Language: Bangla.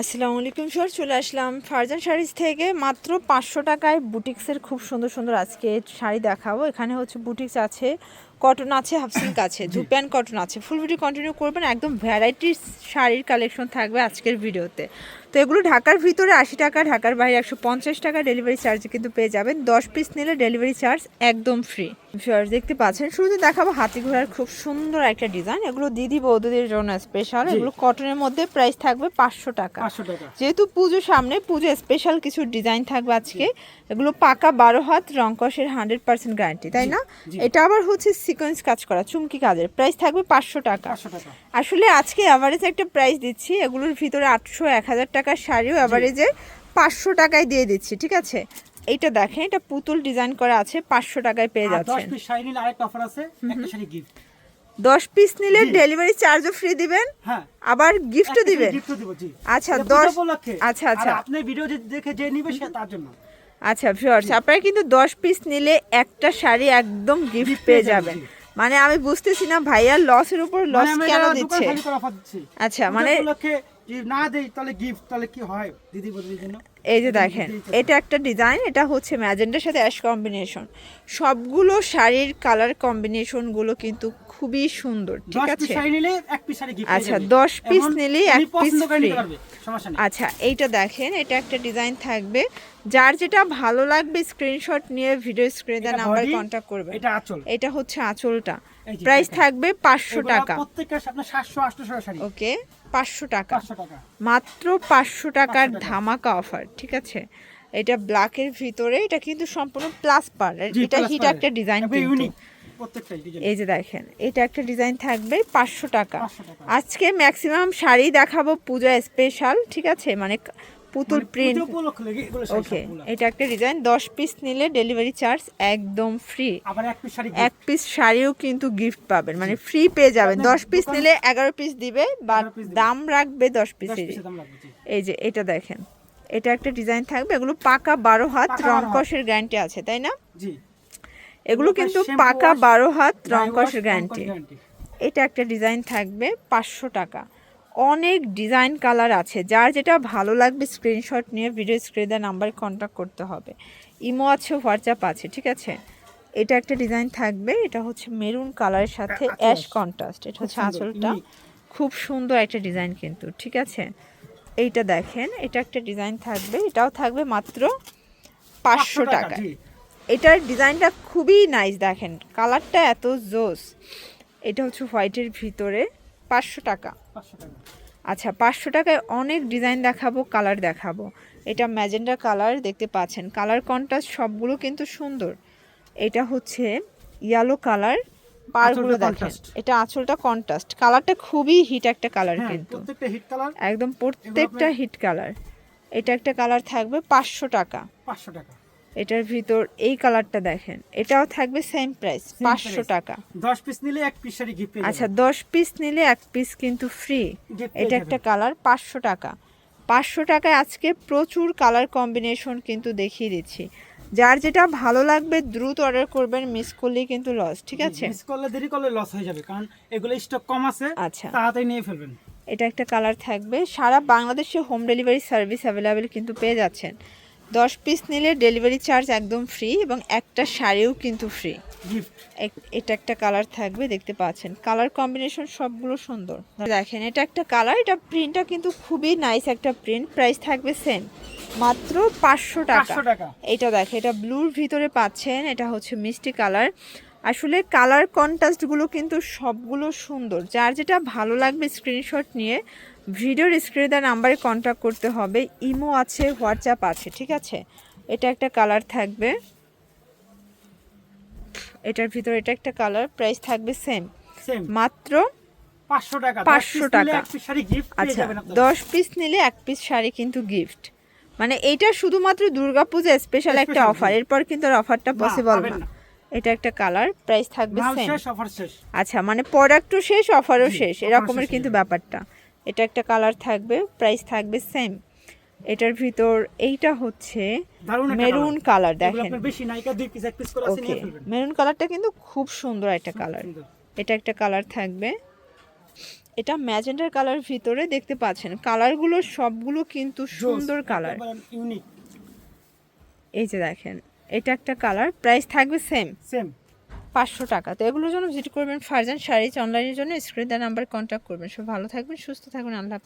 আসসালামু আলাইকুম স্যার চলে আসলাম ফারজান শাড়িজ থেকে। মাত্র পাঁচশো টাকায় বুটিক্সের খুব সুন্দর সুন্দর আজকে শাড়ি দেখাবো। এখানে হচ্ছে বুটিক্স আছে কটন আছে হাফ সিল্ক আছে ধুপিয়ান কটন আছে। ফুল ভিডিও কন্টিনিউ করবেন একদম ভ্যারাইটির শাড়ির কালেকশন থাকবে আজকের ভিডিওতে। তো এগুলো ঢাকার ভিতরে আশি টাকা ঢাকার বাইরে একশো পঞ্চাশ টাকা ডেলিভারি চার্জ কিন্তু পেয়ে যাবেন। দশ পিস নিলে ডেলিভারি চার্জ একদম ফ্রি ভিউয়ার্স দেখতে পাচ্ছেন শুরুতে দেখাবো হাতি ঘোড়ার খুব সুন্দর একটা ডিজাইন এগুলো দিদি বৌদিদের জন্য স্পেশাল এগুলো কটনের মধ্যে প্রাইস থাকবে পাঁচশো টাকা। যেহেতু পুজো সামনে পুজো স্পেশাল কিছু ডিজাইন থাকবে আজকে। এগুলো পাকা বারো হাত রংকসের হান্ড্রেড পার্সেন্ট গ্যারান্টি তাই না? এটা আবার হচ্ছে সিকোয়েন্স কাজ করা চুমকি কাজের। প্রাইস থাকবে পাঁচশো টাকা। টাকা। আসলে আজকে অ্যাভারেজ একটা প্রাইস দিচ্ছি। এগুলোর ভিতরে আটশো এক হাজার টাকার শাড়িও অ্যাভারেজে পাঁচশো টাকায় দিয়ে দিচ্ছি ঠিক আছে? এইটা দেখেন এটা পুতুল ডিজাইন করা আছে পাঁচশো টাকায় পেয়ে যাচ্ছেন। দশ পিস নিলে ডেলিভারি চার্জও ফ্রি দিবেন হ্যাঁ। আবার গিফটও দিবেন। আচ্ছা, দশ- আচ্ছা, আচ্ছা। আপনি ভিডিও দেখে যে নিবে সে তার জন্য। আচ্ছা ভিউয়ার্স আপনারা কিন্তু দশ পিস নিলে একটা শাড়ি একদম গিফট পেয়ে যাবেন, মানে আমি বুঝতেছি না ভাইয়া লসের উপর লস মানে কেন দিচ্ছে? আচ্ছা, মানে- না দেই তাহলে গিফট তাহলে কি হয় দিদি বদির জন্য এই যে দেখেন এটা একটা ডিজাইন এটা হচ্ছে ম্যাজেন্ডার সাথে অ্যাশ কম্বিনেশন সবগুলো শাড়ির কালার কম্বিনেশনগুলো কিন্তু খুবই সুন্দর ঠিক আছে? আচ্ছা দশ পিস নিলেই নিলে এক পিস আচ্ছা, 10 piece নিলেই এক piece free। সমস্যা নেই। এইটা দেখেন এটা একটা ডিজাইন থাকবে। যার যেটা ভালো লাগবে স্ক্রিনশট নিয়ে ভিডিও স্ক্রিনে দেওয়া এটা নাম্বার body, কন্ট্যাক্ট করবে এটা আঁচল। এটা হচ্ছে আঁচলটা। প্রাইস থাকবে পাঁচশো টাকা। প্রত্যেকটা আপনার সাতশো আটশো শাড়ি। ওকে পাঁচশো টাকা। মাত্র পাঁচশো টাকার ধামাকা অফার ঠিক আছে? এটা ব্ল্যাকের ভিতরে এটা কিন্তু সম্পূর্ণ প্লাস পার এটা হিট একটা ডিজাইন কিন্তু। এই যে দেখেন এটা একটা ডিজাইন থাকবে পাঁচশো টাকা। আজকে ম্যাক্সিমাম শাড়ি দেখাবো পূজা স্পেশাল ঠিক আছে? মানে পুতুল মানে প্রিন্ট ওকে এটা একটা ডিজাইন দশ পিস নিলে ডেলিভারি চার্জ একদম ফ্রি এক পিস শাড়িও কিন্তু গিফট পাবেন মানে ফ্রি পেয়ে যাবেন। দশ পিস নিলে এগারো পিস দিবে বা 11 piece দিবে। দাম রাখবে দশ পিসের। এই যে এটা দেখেন এটা একটা ডিজাইন থাকবে এগুলো পাকা বারো হাত হাত। রংকসের গ্যারান্টি আছে তাই না? জি। এগুলো কিন্তু পাকা বারো হাত রং গ্যারান্টি এটা একটা ডিজাইন থাকবে পাঁচশো টাকা। অনেক ডিজাইন কালার আছে। যার যেটা ভালো লাগবে স্ক্রিনশট নিয়ে ভিডিও স্ক্রিনে নাম্বার কন্ট্যাক্ট করতে হবে। ইমো আছে হোয়াটসঅ্যাপ আছে ঠিক আছে? এটা একটা ডিজাইন থাকবে। এটা হচ্ছে মেরুন কালারের সাথে অ্যাশ। কন্ট্রাস্ট এটা হচ্ছে আঁচলটা। খুব সুন্দর একটা ডিজাইন কিন্তু ঠিক আছে? এইটা দেখেন এটা একটা ডিজাইন থাকবে। এটাও থাকবে মাত্র পাঁচশো টাকা জি। এটার ডিজাইনটা খুবই নাইস দেখেন। কালারটা এত জোস। এটা হচ্ছে হোয়াইটের ভিতরে পাঁচশো টাকা। আচ্ছা পাঁচশো টাকায় অনেক ডিজাইন দেখাবো কালার দেখাবো। এটা ম্যাজেন্ডা কালার দেখতে পাচ্ছেন। কালার কন্ট্রাস্ট সবগুলো কিন্তু সুন্দর। এটা হচ্ছে ইয়েলো কালার পারগুলো দেখেন। এটা আঁচলটা কন্ট্রাস্ট কালারটা খুবই হিট একটা কালার হ্যাঁ, কিন্তু। একদম প্রত্যেকটা হিট কালার এটা একটা কালার থাকবে পাঁচশো টাকা। 500 টাকা। এটার ভিতর এই কালারটা দেখেন। এটাও থাকবে সেম প্রাইস পাঁচশো টাকা। 10 পিস নিলে এক পিস শাড়ি গিফট আচ্ছা দশ পিস নিলে এক পিস কিন্তু ফ্রি এটা একটা কালার পাঁচশো টাকা। পাঁচশো টাকায় আজকে প্রচুর কালার কম্বিনেশন কিন্তু দেখিয়ে দিচ্ছি। যার যেটা ভালো লাগবে দ্রুত অর্ডার করবেন মিস করলেই কিন্তু লস ঠিক আছে? মিস করলে দেরি করলে লস হয়ে যাবে কারণ এগুলো স্টক কম আছে আচ্ছা। তাড়াতাড়ি নিয়ে ফেলবেন। এটা একটা কালার থাকবে। সারা বাংলাদেশে হোম ডেলিভারি সার্ভিস অ্যাভেলেবেল কিন্তু পেয়ে যাচ্ছেন। দশ পিস নিলে ডেলিভারি চার্জ একদম ফ্রি এবং একটা শাড়িও কিন্তু ফ্রি এটা একটা কালার থাকবে দেখতে পাচ্ছেন। কালার কম্বিনেশন সবগুলো সুন্দর। দেখেন এটা একটা কালার এটা প্রিন্টটা কিন্তু খুবই নাইস একটা প্রিন্ট প্রাইস থাকবে সেম মাত্র পাঁচশো টাকা। 500 টাকা। এটা দেখে এটা ব্লুর ভিতরে পাচ্ছেন এটা হচ্ছে মিষ্টি কালার আসলে কালার কন্ট্রাস্টগুলো কিন্তু সবগুলো সুন্দর। যার যেটা ভালো লাগবে স্ক্রিনশট নিয়ে ভিডিওর স্ক্রিনে দেওয়া নাম্বারে কন্ট্যাক্ট করতে হবে। ইমো আছে হোয়াটসঅ্যাপ আছে ঠিক আছে? এটা একটা কালার থাকবে। এটার ভিতরে এটা একটা কালার প্রাইস থাকবে সেম মাত্র 500 টাকা। 500 টাকা। আচ্ছা দশ পিস নিলে এক পিস শাড়ি কিন্তু গিফট মানে এটা শুধুমাত্র দুর্গাপূজা স্পেশাল একটা অফার এরপর কিন্তু আর অফারটা পসিবল না। এটা একটা কালার প্রাইস থাকবে সেম আচ্ছা মানে প্রোডাক্টও শেষ অফারও শেষ। এরকমের কিন্তু ব্যাপারটা। এটা একটা কালার থাকবে প্রাইস থাকবে সেম এটার ভিতর এইটা হচ্ছে মেরুন কালার দেখেন। ওকে মেরুন কালারটা কিন্তু খুব সুন্দর একটা কালার এটা একটা কালার থাকবে। এটা ম্যাজেন্ডার কালার ভিতরে দেখতে পাচ্ছেন। কালারগুলো সবগুলো কিন্তু সুন্দর কালার এই যে দেখেন এটা একটা কালার প্রাইস থাকবে সেম সেম পাঁচশো টাকা। তো এগুলোর জন্য ভিজিট করবেন ফারজান শাড়িজ অনলাইনের জন্য স্ক্রিন দেওয়া নাম্বার কন্ট্যাক্ট করবেন। সব ভালো থাকবেন, সুস্থ থাকবেন। আল্লাহ